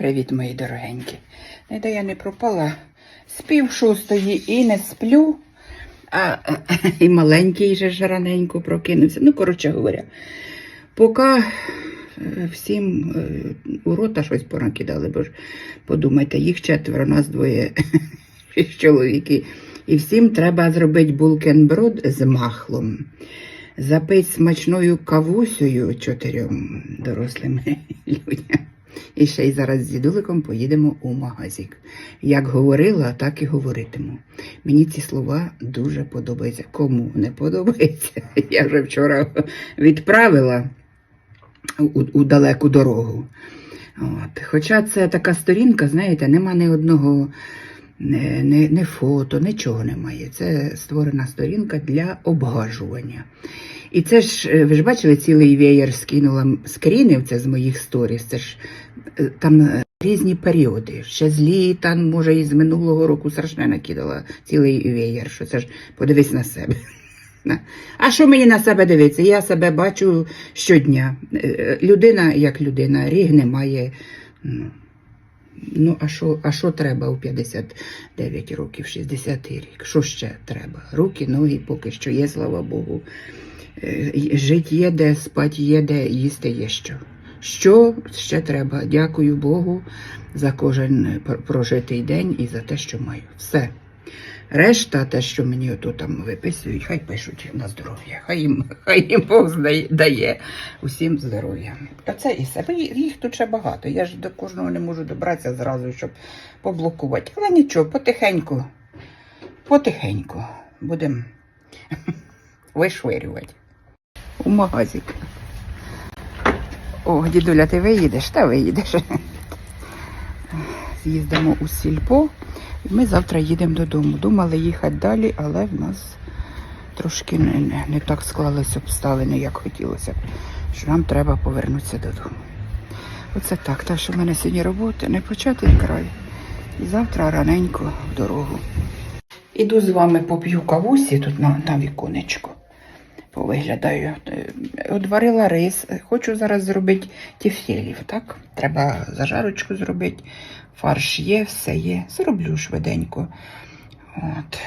привіт, мої дорогенькі. Не я не пропала з пів шостої і не сплю, а і маленький же ж раненько прокинувся. Ну, коротше говоря, поки е, всім е, у рота щось понакидали, бо ж подумайте, їх четверо, нас двоє чоловіки. І всім треба зробити булкенброд з махлом. Запить смачною кавусею чотирьом дорослим людям. І ще й зараз з дідуликом поїдемо у магазик. Як говорила, так і говоритиму. Мені ці слова дуже подобаються. Кому не подобається? Я вже вчора відправила у, у далеку дорогу. От. Хоча це така сторінка, знаєте, нема ні одного не, не, не фото, нічого немає. Це створена сторінка для обгажування. І це ж, е, ви ж бачили, цілий веєр скинула скрінів це з моїх сторіс. Це ж е, там е, різні періоди. Ще з літа, може, і з минулого року страшне накидала цілий веєр, що це ж подивись на себе. А що мені на себе дивитися? Я себе бачу щодня. Людина як людина, ріг немає. Ну, Ну, а що, а що треба у 59 років, 60 рік? Що ще треба? Руки, ноги поки що є, слава Богу. Е, Жить є де, спати є де, їсти є що. Що ще треба? Дякую Богу за кожен прожитий день і за те, що маю. Все. Решта, те, що мені ото там виписують, хай пишуть на здоров'я. Хай їм, хай їм Бог дає усім здоров'я. Та це і себе. Їх тут ще багато. Я ж до кожного не можу добратися зразу, щоб поблокувати. Але нічого, потихеньку, потихеньку будемо вишвирювати. У магазик. О, дідуля, ти виїдеш? Та виїдеш. З'їздимо у сільпо. І ми завтра їдемо додому. Думали їхати далі, але в нас трошки не, не, так склались обставини, як хотілося б. Що нам треба повернутися додому. Оце так. Та що в мене сьогодні роботи не початий край. І завтра раненько в дорогу. Іду з вами поп'ю кавусі тут на, на віконечко. Повиглядаю. Е, Одварила рис. Хочу зараз зробити тефілів, так? Треба зажарочку зробити. Фарш є, все є. Зроблю швиденько. От.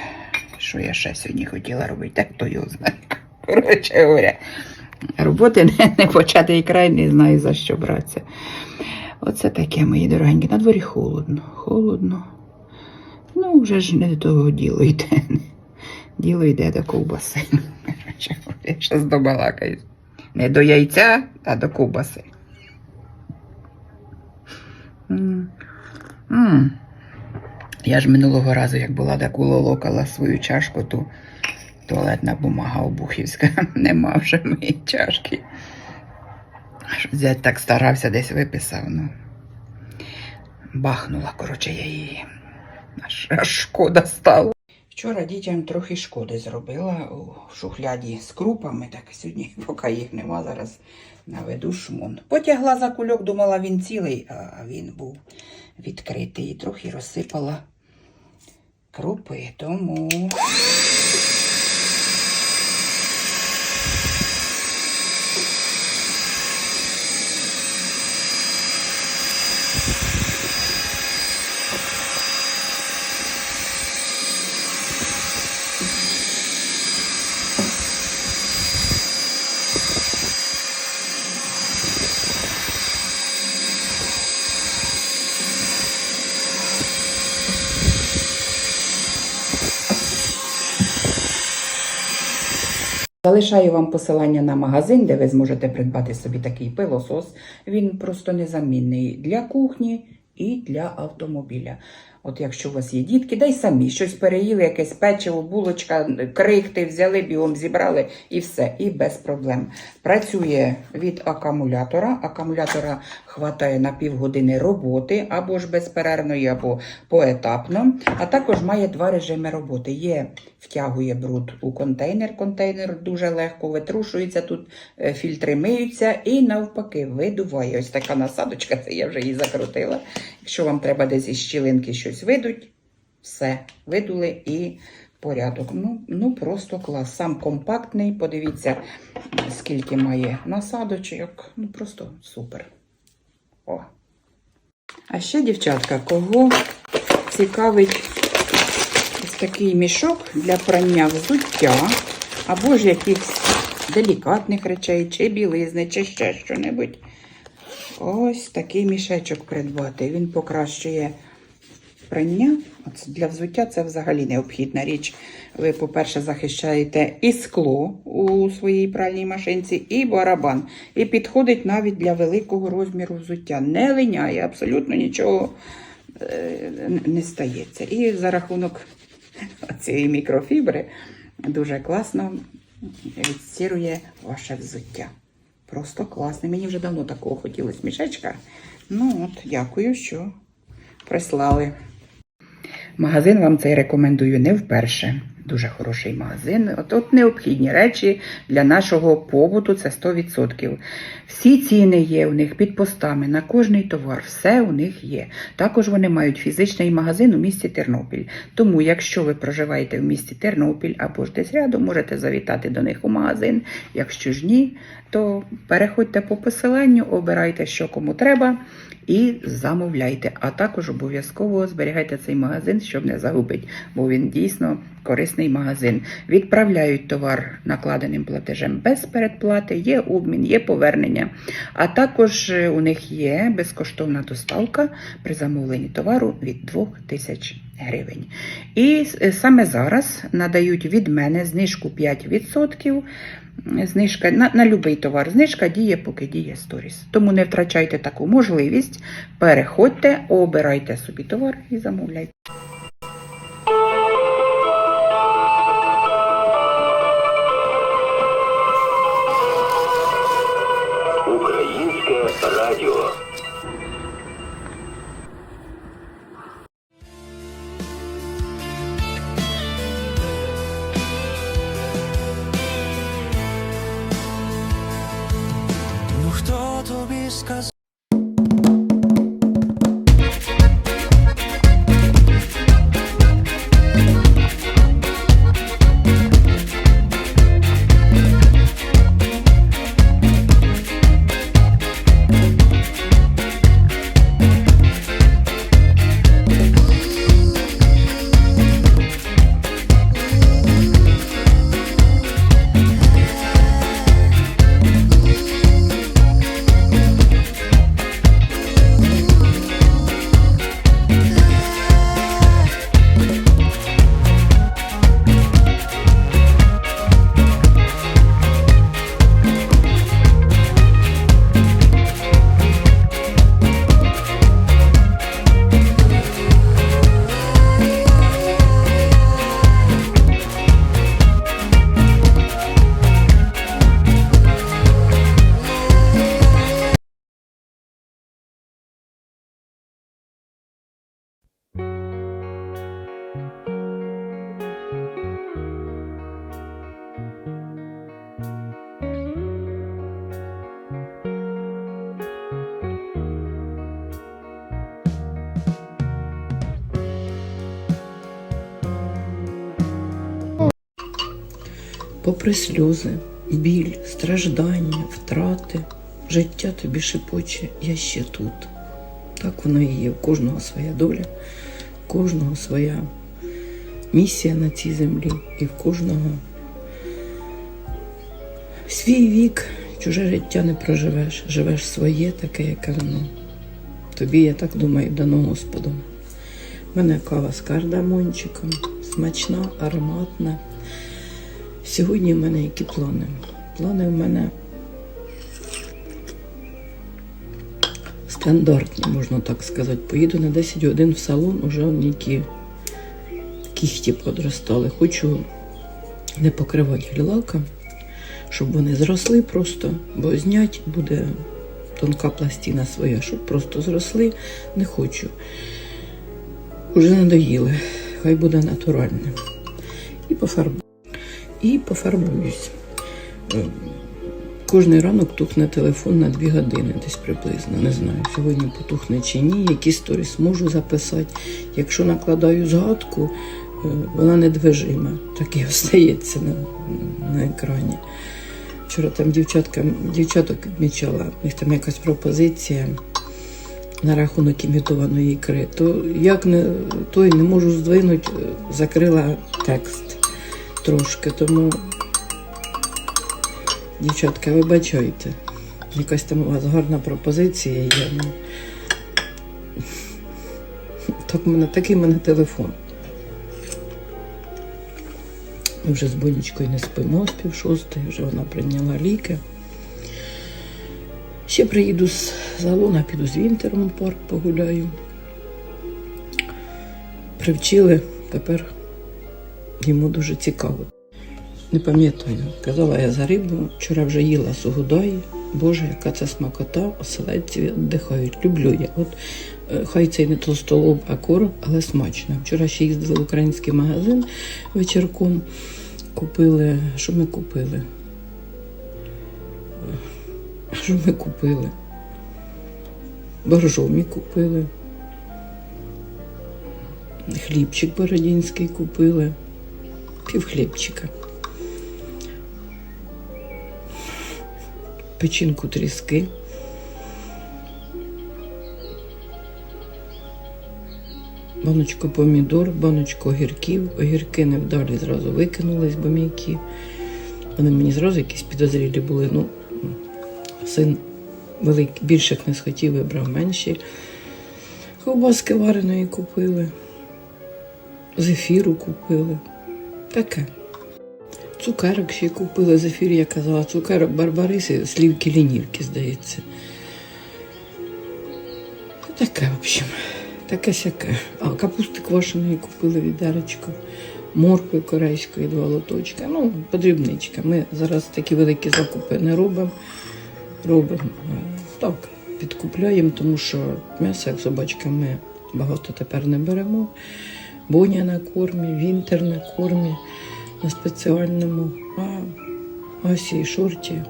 Що я ще сьогодні хотіла робити, так то його знає. Коротше говоря, роботи не, не почати і край, не знаю за що братися. Оце таке, мої дорогенькі. На дворі холодно, холодно. Ну, вже ж не до того діло йде. Діло йде до ковбаси. Я щас добалакаюсь. Не до яйця, а до ковбаси. М. М. Я ж минулого разу, як була таку лолокала свою чашку, то туалетна бумага обухівська. Нема вже моєї чашки. Я так старався, десь виписав. Ну. Бахнула, коротше, я її. Аж, шкода стало. Вчора дітям трохи шкоди зробила у шухляді з крупами, так сьогодні, поки їх нема, зараз наведу шмон. Потягла за кульок, думала, він цілий, а він був відкритий і трохи розсипала крупи, тому. Залишаю вам посилання на магазин, де ви зможете придбати собі такий пилосос. Він просто незамінний для кухні і для автомобіля. От якщо у вас є дітки, дай самі щось переїли, якесь печиво, булочка, крихти, взяли, бігом зібрали і все, і без проблем. Працює від акумулятора. Акумулятора хватає на півгодини роботи, або ж безперервної, або поетапно. А також має два режими роботи. Є втягує бруд у контейнер. Контейнер дуже легко витрушується, тут е, фільтри миються і навпаки видуває. Ось така насадочка, це я вже її закрутила. Якщо вам треба десь із щілинки щось видуть, все, видули і порядок. Ну, ну просто клас. Сам компактний. Подивіться, скільки має насадочок. Ну просто супер. О. А ще, дівчатка, кого цікавить ось такий мішок для прання взуття, або ж якихось делікатних речей, чи білизни, чи ще що-небудь. Ось такий мішечок придбати. Він покращує прання. От для взуття це взагалі необхідна річ. Ви, по-перше, захищаєте і скло у своїй пральній машинці, і барабан. І підходить навіть для великого розміру взуття. Не линяє, абсолютно нічого е, не стається. І за рахунок цієї мікрофібри дуже класно відстірує ваше взуття. Просто класний. Мені вже давно такого хотілося мішечка. Ну от, дякую, що прислали. Магазин вам цей рекомендую не вперше. Дуже хороший магазин. От, от необхідні речі для нашого побуту це 100%. Всі ціни є у них під постами на кожний товар, все у них є. Також вони мають фізичний магазин у місті Тернопіль. Тому, якщо ви проживаєте в місті Тернопіль або ж десь рядом, можете завітати до них у магазин. Якщо ж ні, то переходьте по посиланню, обирайте, що кому треба, і замовляйте. А також обов'язково зберігайте цей магазин, щоб не загубить, бо він дійсно корисний магазин. Відправляють товар накладеним платежем без передплати, є обмін, є повернення. А також е, у них є безкоштовна доставка при замовленні товару від 2000 гривень. І е, саме зараз надають від мене знижку 5%. Знижка на, на будь-який товар. Знижка діє, поки діє сторіс. Тому не втрачайте таку можливість. Переходьте, обирайте собі товар і замовляйте. Українське радіо. Хто тобі сказав? Попри сльози, біль, страждання, втрати, життя тобі шепоче, я ще тут. Так воно і є. У кожного своя доля, у кожного своя місія на цій землі, і в кожного свій вік, чуже життя не проживеш, живеш своє, таке, яке воно. Тобі, я так думаю, дано Господом. У мене кава з кардамончиком, смачна, ароматна. Сьогодні в мене які плани? Плани в мене стандартні, можна так сказати. Поїду на 10 годин в салон, уже які кіхті подростали. Хочу не покривати гель-лаком, щоб вони зросли просто, бо знять буде тонка пластина своя, щоб просто зросли, не хочу. Уже надоїли, хай буде натуральне. І пофарбую і пофарбуюсь. Е, Кожний ранок тухне телефон на дві години, десь приблизно. Не знаю, сьогодні потухне чи ні, які сторіс можу записати. Якщо накладаю згадку, е, вона недвижима, так і остається на, на екрані. Вчора там дівчатка, дівчаток відмічала, у них там якась пропозиція на рахунок імітованої ікри, то як не той не можу здвинути, закрила текст трошки. Тому, дівчатка, вибачайте. Якась там у вас гарна пропозиція є. Ну, так мене такий мене телефон. Ми вже з Бонічкою не спимо з пів шостої, вже вона прийняла ліки. Ще приїду з залона, піду з Вінтером у парк погуляю. Привчили, тепер йому дуже цікаво. Не пам'ятаю, казала я за рибу, вчора вже їла сугудаї. Боже, яка це смакота, оселедці віддихають. Люблю я. От е, хай це й не толстолоб, а короб, але смачно. Вчора ще їздили в український магазин вечірком. Купили. Що ми купили? Що ми купили? Боржомі купили. Хлібчик бородінський купили. Пів хлібчика. Печінку тріски. Баночку помідор, баночку огірків. Огірки невдалі зразу викинулись, бо м'які. Вони мені зразу якісь підозрілі були. Ну, син великий, більших не схотів, вибрав менші. Ковбаски вареної купили, зефіру купили. Таке. Цукерок ще купили, зефір, я казала, цукерок Барбариси, слівки лінівки, здається. Таке, в общем, таке сяке. А капусти квашеної купили відеречко, моркви корейської, два лоточка. Ну, подрібничка. Ми зараз такі великі закупи не робимо. Робимо так, підкупляємо, тому що м'ясо, як собачка, ми багато тепер не беремо. Боня на кормі, вінтер на кормі, на спеціальному. А ось і шорті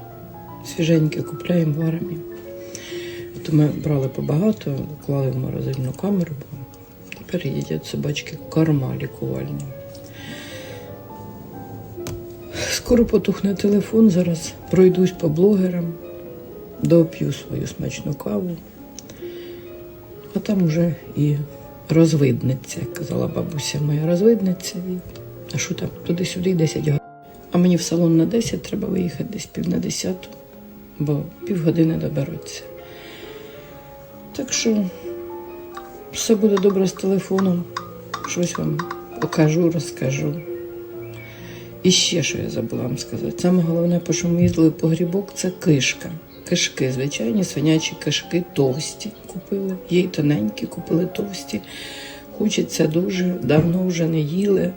свіженькі купляємо, варимо. От ми брали побагато, клали в морозильну камеру, бо тепер їдять собачки корма лікувальні. Скоро потухне телефон, зараз пройдусь по блогерам, доп'ю свою смачну каву, а там уже і розвиднеться, як казала бабуся моя, розвиднеться. І... А що там, туди-сюди 10 годин. А мені в салон на 10 треба виїхати десь пів на 10, бо півгодини доберуться. Так що все буде добре з телефоном. Щось вам покажу, розкажу. І ще що я забула вам сказати. Саме головне, по що ми їздили погрібок, це кишка. Кишки, звичайні свинячі кишки товсті купили. Є тоненькі, купили товсті. Хочеться дуже, давно вже не їли.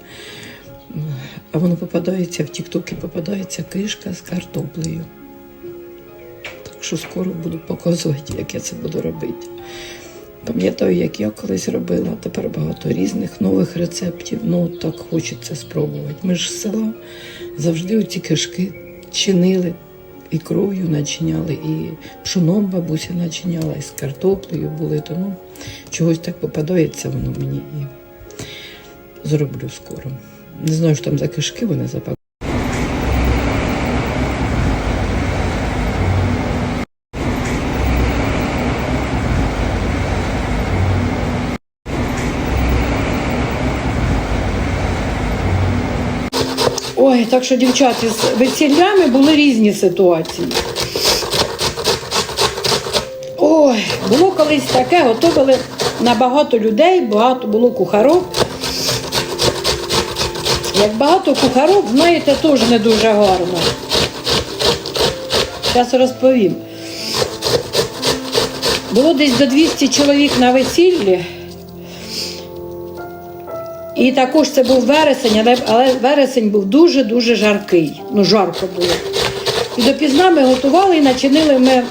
А воно попадається в тіктоки, попадається кишка з картоплею. Так що скоро буду показувати, як я це буду робити. Пам'ятаю, як я колись робила, тепер багато різних нових рецептів. Ну, так хочеться спробувати. Ми ж з села завжди оці кишки чинили, і кров'ю начиняли, і пшоном бабуся начиняла, і з картоплею були. Тому чогось так попадається воно мені і зроблю скоро. Не знаю, що там за кишки вони запакують. Ой, так що, дівчата, з весіллями були різні ситуації. Ой, було колись таке, готували на багато людей, багато було кухарок. Як багато кухарок, знаєте, теж не дуже гарно. Зараз розповім. Було десь до 200 чоловік на весіллі. І також це був вересень, але, вересень був дуже-дуже жаркий. Ну, жарко було. І допізна ми готували і начинили ми,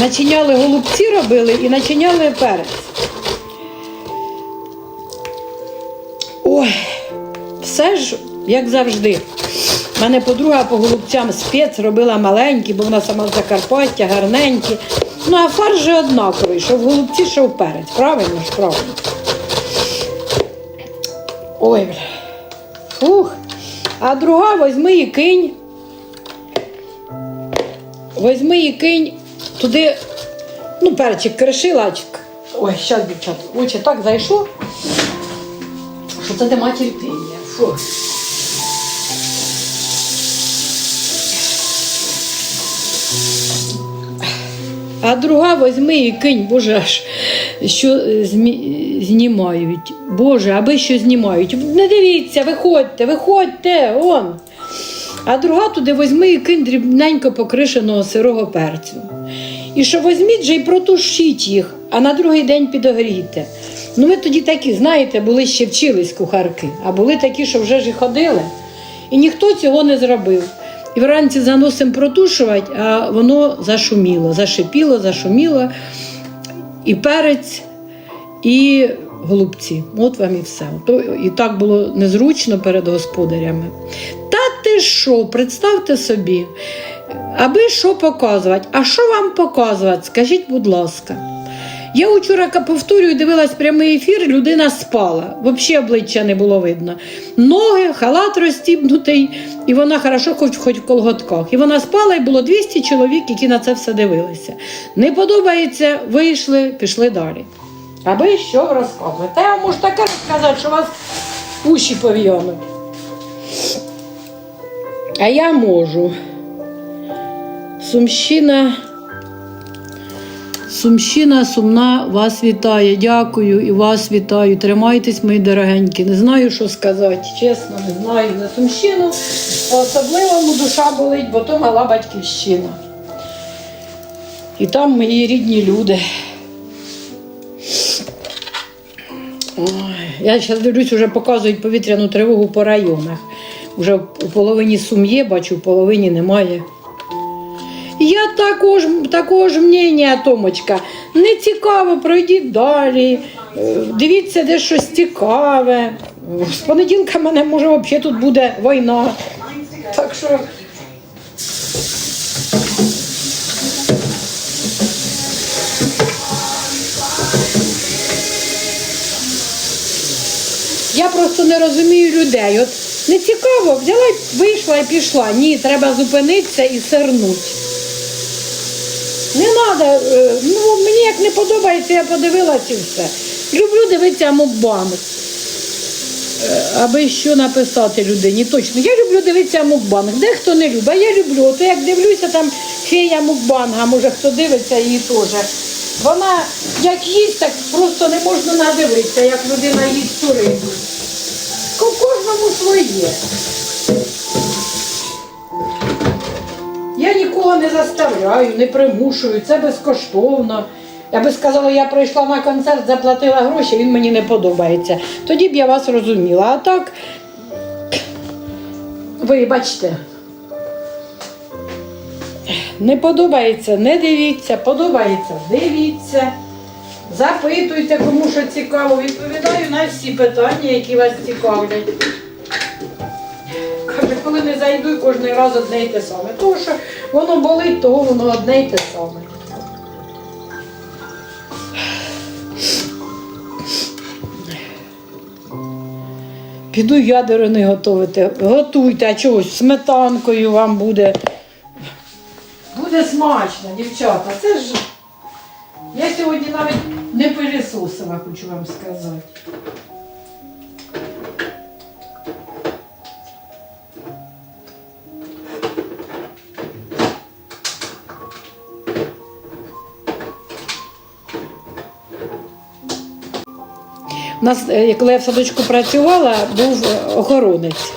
начиняли голубці робили і начиняли перець. Ой, все ж, як завжди. У мене подруга по голубцям спец робила маленькі, бо вона сама з Закарпаття, гарненькі. Ну, а фарш же однаковий, що в голубці, що в перець. Правильно ж, правильно. Ой, бля. Фух. А друга возьми і кинь. Возьми і кинь туди Ну, перчик кришила. чик. Ой, щас, дівчат, очі так зайшло, що це нема терпіння. Фу. А друга возьми і кинь, боже, аж що е, знімають. Боже, аби що знімають. Не дивіться, виходьте, виходьте, он. А друга туди возьми і кинь дрібненько покришеного сирого перцю. І що возьміть же і протушіть їх, а на другий день підогрійте. Ну, ми тоді такі, знаєте, були ще вчились кухарки, а були такі, що вже ж і ходили. І ніхто цього не зробив. І вранці заносимо протушувати, а воно зашуміло, зашипіло, зашуміло. І перець, і голубці. От вам і все. І так було незручно перед господарями. Та ти що, представте собі, аби що показувати. А що вам показувати? Скажіть, будь ласка. Я вчора повторюю, дивилась прямий ефір, людина спала. Взагалі обличчя не було видно. Ноги, халат розстібнутий, і вона хорошо хоч, хоч в колготках. І вона спала, і було 200 чоловік, які на це все дивилися. Не подобається, вийшли, пішли далі. Аби що розказувати. Та я можу таке розказати, що у вас уші пов'януть. А я можу. Сумщина. Сумщина сумна вас вітає. Дякую і вас вітаю. Тримайтесь, мої дорогенькі. Не знаю, що сказати. Чесно, не знаю. За Сумщину по-особливому душа болить, бо то мала батьківщина. І там мої рідні люди. Ой, я зараз дивлюсь, вже показують повітряну тривогу по районах. Уже у половині сум є, бачу, у половині немає. Я також, також мнення, Томочка. Не цікаво, пройдіть далі. Е, Дивіться, де щось цікаве. З понеділка мене може взагалі тут буде війна. Так що. Я просто не розумію людей. От не цікаво, взяла, вийшла і пішла. Ні, треба зупинитися і сернуть. Не треба, ну мені як не подобається, я подивилася все. Люблю дивитися мукбанг. Е, Аби що написати людині. Точно. Я люблю дивитися мукбанг. Дехто не любить, а я люблю. От як дивлюся, там фея мукбанга, може хто дивиться її теж. Вона як їсть, так просто не можна надивитися, як людина їсть цю рибу. Кожному своє. Не заставляю, не примушую, це безкоштовно. Я би сказала, я прийшла на концерт, заплатила гроші, він мені не подобається. Тоді б я вас розуміла. А так, вибачте. Не подобається, не дивіться, подобається, дивіться. Запитуйте, кому що цікаво. Відповідаю на всі питання, які вас цікавлять. Коли не зайду, кожен раз одне й те саме. Тому що воно болить, того воно одне й те саме. Піду ядерини готувати. Готуйте, а чогось сметанкою вам буде. Буде смачно, дівчата. Це ж я сьогодні навіть не пилісосила, хочу вам сказати. Нас, е, коли я в садочку працювала, був е, охоронець.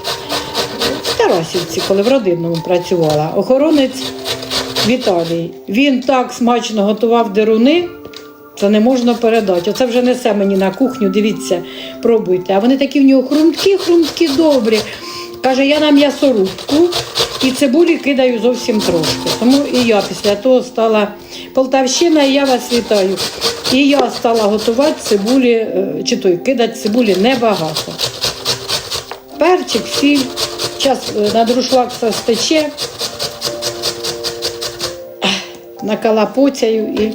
В Тарасівці, коли в родинному працювала. Охоронець Віталій. Він так смачно готував деруни, це не можна передати. Оце вже несе мені на кухню, дивіться, пробуйте. А вони такі в нього хрумткі, хрумткі добрі. Каже, я на м'ясорубку і цибулі кидаю зовсім трошки. Тому і я після того стала Полтавщина, і я вас вітаю. І я стала готувати цибулі, е, чи той кидати цибулі небагато. Перчик, сіль, час на друшлак все стече, накалапоцяю і.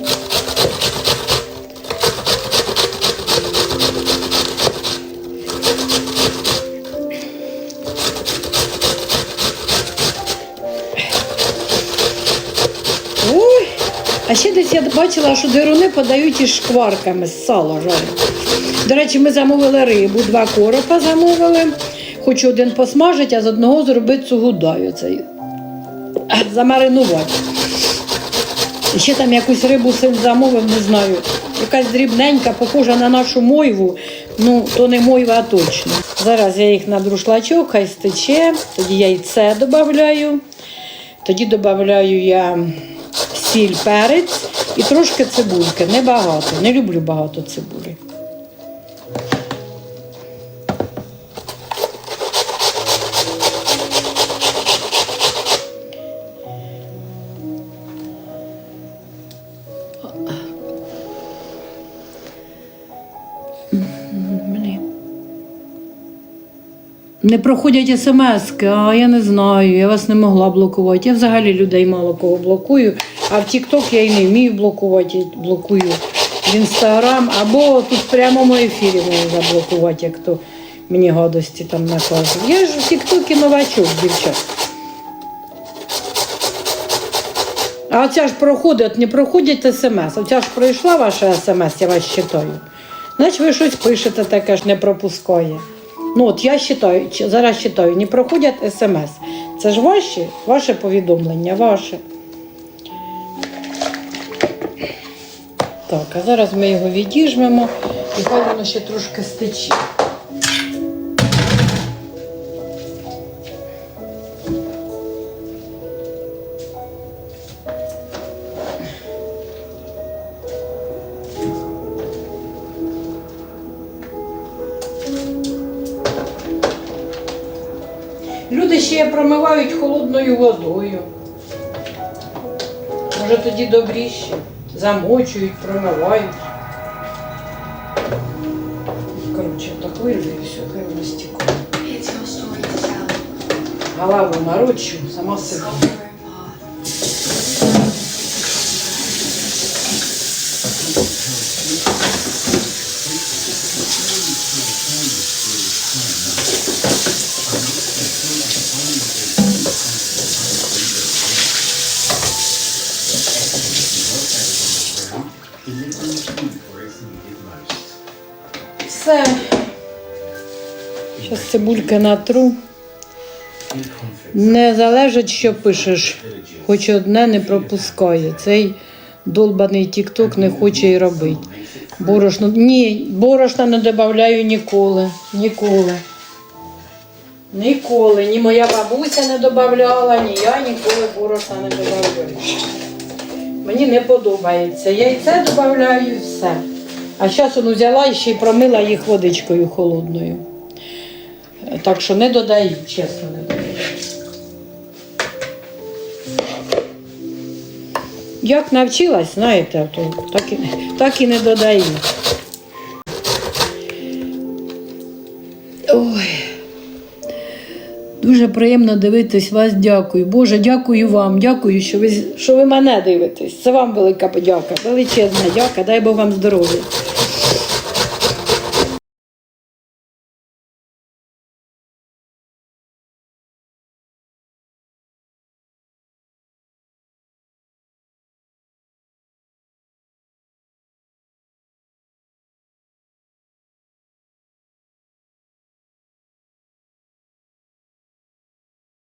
Бачила, що деруни подають із шкварками з сала жареного. До речі, ми замовили рибу, два коропа замовили. Хочу один посмажити, а з одного зробити сугудай оцей. Замаринувати. Ще там якусь рибу син замовив, не знаю. Якась дрібненька, похожа на нашу мойву. Ну, то не мойва, а точно. Зараз я їх на друшлачок, хай стече, тоді яйце додаю. Тоді додаю я сіль, перець і трошки цибульки. Небагато. Не люблю багато цибулі. Не проходять смски, а я не знаю, я вас не могла блокувати. Я взагалі людей мало кого блокую, а в TikTok я і не вмію блокувати, блокую в Інстаграм, або тут в прямому ефірі можу заблокувати, як то мені гадості там наказують. Я ж в TikTok новачок, дівчат. А оця ж проходить, не проходять смс. Оця ж пройшла ваша смс, я вас читаю. Значить, ви щось пишете таке ж не пропускає. Ну от я вважаю, зараз читаю, не проходять смс. Це ж ваші, ваше повідомлення, ваше. Так, а зараз ми його відіжмемо і хай воно ще трошки стече. Промивають холодною водою. Може тоді добріше. Замочують, промивають. Коротше, так вирву і все, хай воно стікає. Голову нарочу, сама собі. Все. Зараз цибульки натру. Не залежить, що пишеш, хоч одне не пропускає. Цей долбаний тік-ток не хоче і робити. Борошно. Ні, борошна не додаю ніколи. Ніколи. Ніколи. Ні моя бабуся не додавала, ні я ніколи борошна не додаю. Мені не подобається. Яйце додаю і все. А зараз воно взяла і ще й промила їх водичкою холодною. Так що не додаю, чесно не додаю. Як навчилась, знаєте, то так і, так і не додаю. Ой. Дуже приємно дивитись вас, дякую. Боже, дякую вам, дякую, що ви, що ви мене дивитесь. Це вам велика подяка, величезна дяка, дай Бог вам здоров'я.